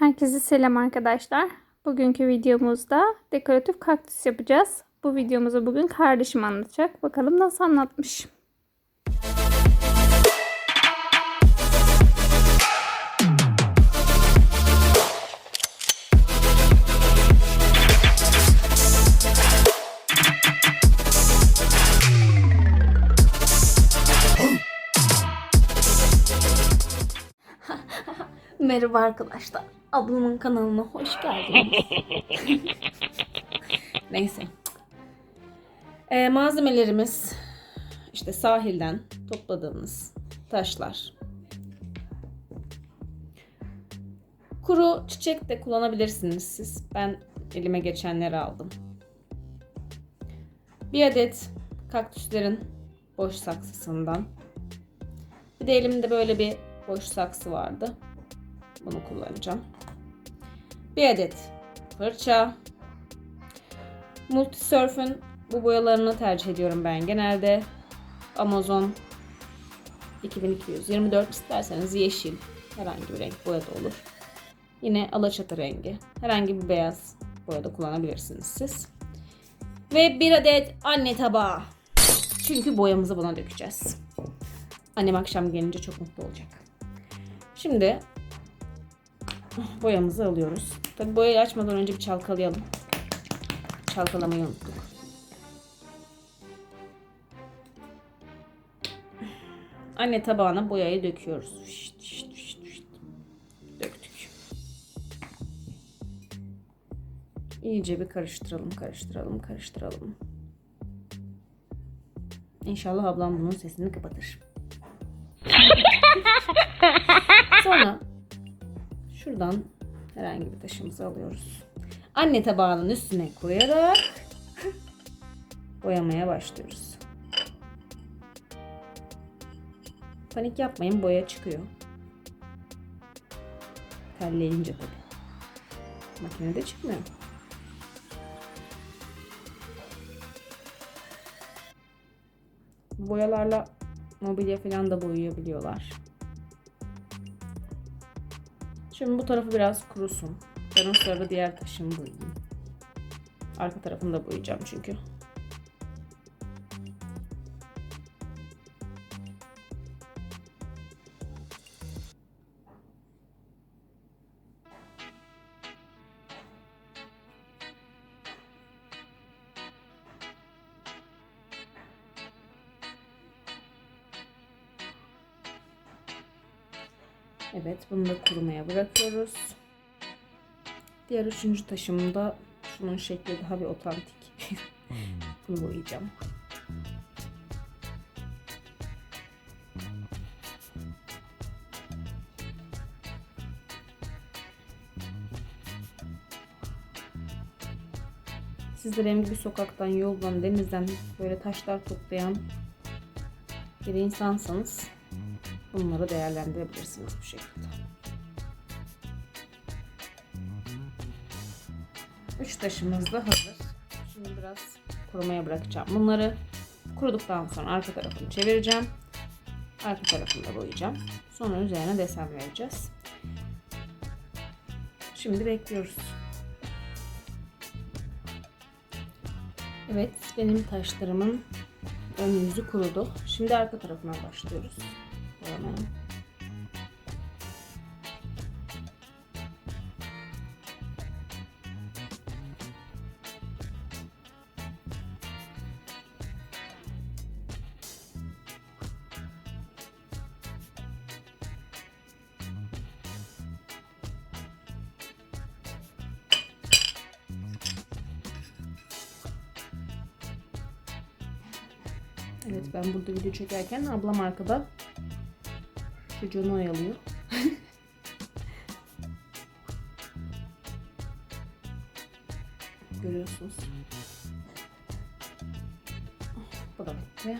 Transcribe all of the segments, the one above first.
Herkese selam arkadaşlar. Bugünkü videomuzda dekoratif kaktüs yapacağız. Bu videomuzu bugün kardeşim anlatacak. Bakalım nasıl anlatmış. Merhaba arkadaşlar. Ablamın kanalına hoş geldiniz. Neyse. Ee, malzemelerimiz işte sahilden topladığımız taşlar. Kuru çiçek de kullanabilirsiniz siz. Ben elime geçenleri aldım. Bir adet kaktüslerin boş saksısından. Bir de elimde böyle bir boş saksı vardı. Bunu kullanacağım. Bir adet fırça. Multisurf'ün bu boyalarını tercih ediyorum ben genelde. Amazon 2224 isterseniz yeşil herhangi bir renk boya da olur. Yine alaçatı rengi. Herhangi bir beyaz boya da kullanabilirsiniz siz. Ve bir adet anne tabağı. Çünkü boyamızı buna dökeceğiz. Annem akşam gelince çok mutlu olacak. Şimdi boyamızı alıyoruz. Tabi boyayı açmadan önce bir çalkalayalım. Çalkalamayı unuttuk. Anne tabağına boyayı döküyoruz. Şişt, şişt, şişt, şişt. Döktük. İyice bir karıştıralım, karıştıralım, karıştıralım. İnşallah ablam bunun sesini kapatır. Sonra şuradan herhangi bir taşımızı alıyoruz. Anne tabağının üstüne koyarak boyamaya başlıyoruz. Panik yapmayın boya çıkıyor. Terleyince tabii. Makinede çıkmıyor. Boyalarla mobilya falan da boyayabiliyorlar. Şimdi bu tarafı biraz kurusun. Ben o sırada diğer taşımı boyayayım. Arka tarafını da boyayacağım çünkü. Evet bunu da kurumaya bırakıyoruz. Diğer üçüncü taşımda şunun şekli daha bir otantik. bunu boyayacağım. Siz de benim gibi sokaktan, yoldan, denizden böyle taşlar toplayan bir insansanız Bunları değerlendirebilirsiniz bu şekilde. Üç taşımız da hazır. Şimdi biraz kurumaya bırakacağım. Bunları kuruduktan sonra arka tarafını çevireceğim. Arka tarafını da boyayacağım. Sonra üzerine desen vereceğiz. Şimdi bekliyoruz. Evet, benim taşlarımın ön yüzü kurudu. Şimdi arka tarafına başlıyoruz. Boyamaya. Evet ben burada video çekerken ablam arkada çocuğunu oyalıyor. Görüyorsunuz. Bu da bitti.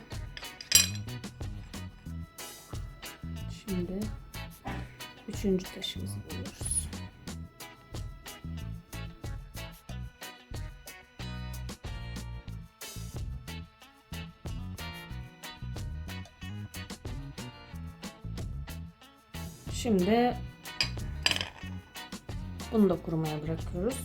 Şimdi üçüncü taşımızı buluyoruz. Şimdi Bunu da kurumaya bırakıyoruz.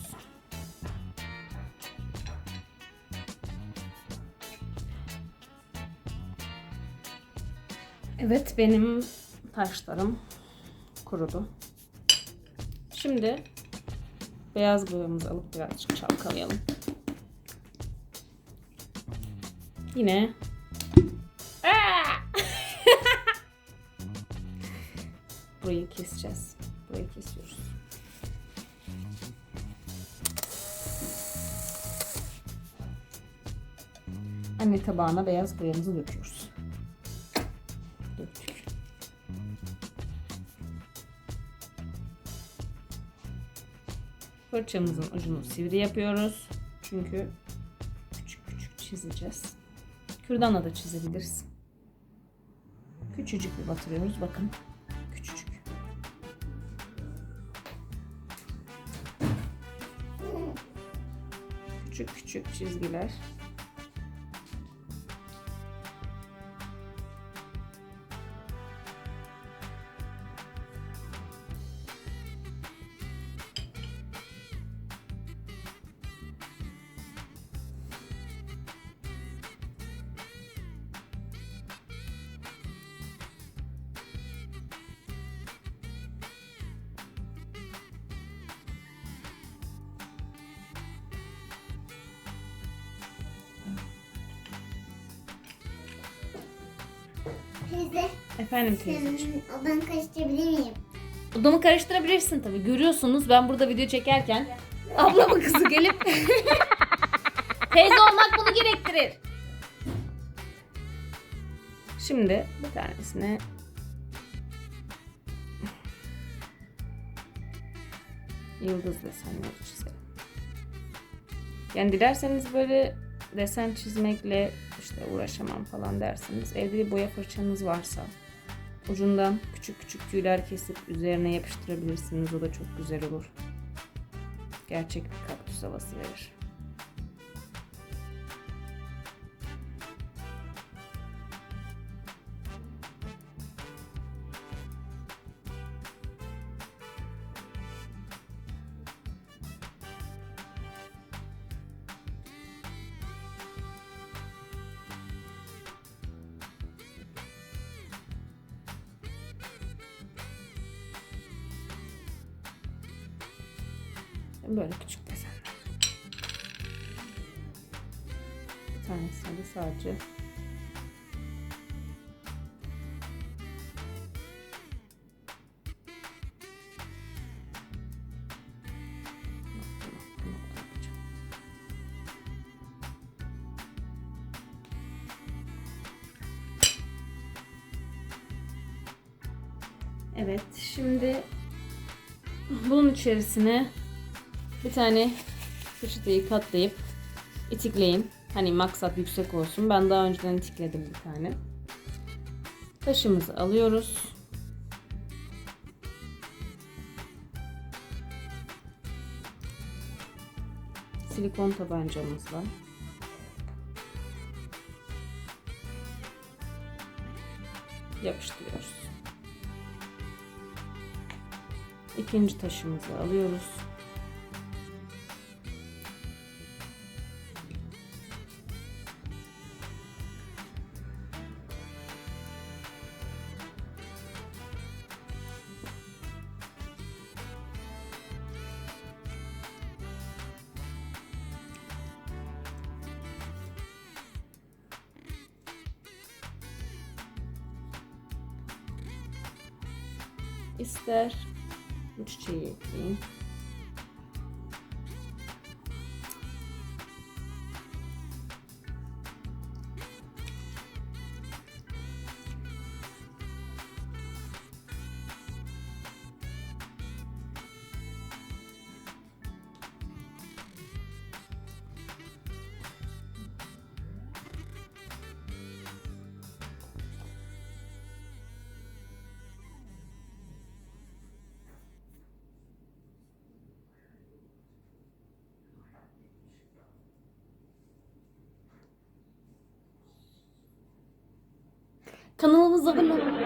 Evet benim taşlarım kurudu. Şimdi beyaz boyamızı alıp birazcık çalkalayalım. Yine Burayı keseceğiz. Burayı kesiyoruz. Anne tabağına beyaz boyamızı döküyoruz. Döktük. Fırçamızın ucunu sivri yapıyoruz. Çünkü küçük küçük çizeceğiz. Kürdanla da çizebiliriz. Küçücük bir batırıyoruz. Bakın. Küçük küçük çizgiler. Teyze, Efendim teyzeciğim. senin odanı karıştırabilir miyim? Odamı karıştırabilirsin tabii. Görüyorsunuz ben burada video çekerken ablamın kızı gelip teyze olmak bunu gerektirir. Şimdi bir tanesine yıldız desenleri çizelim. Yani dilerseniz böyle desen çizmekle işte uğraşamam falan derseniz evde bir boya fırçanız varsa Ucundan küçük küçük tüyler kesip üzerine yapıştırabilirsiniz. O da çok güzel olur. Gerçek bir kaktüs havası verir. Böyle küçük desenler. Bir tanesini de sadece. Evet, şimdi bunun içerisine bir tane peçeteyi katlayıp itikleyin. Hani maksat yüksek olsun. Ben daha önceden itikledim bir tane. Taşımızı alıyoruz. Silikon tabancamızla yapıştırıyoruz. İkinci taşımızı alıyoruz. İster bu çiçeği ekleyin. Kanalımıza abone olun.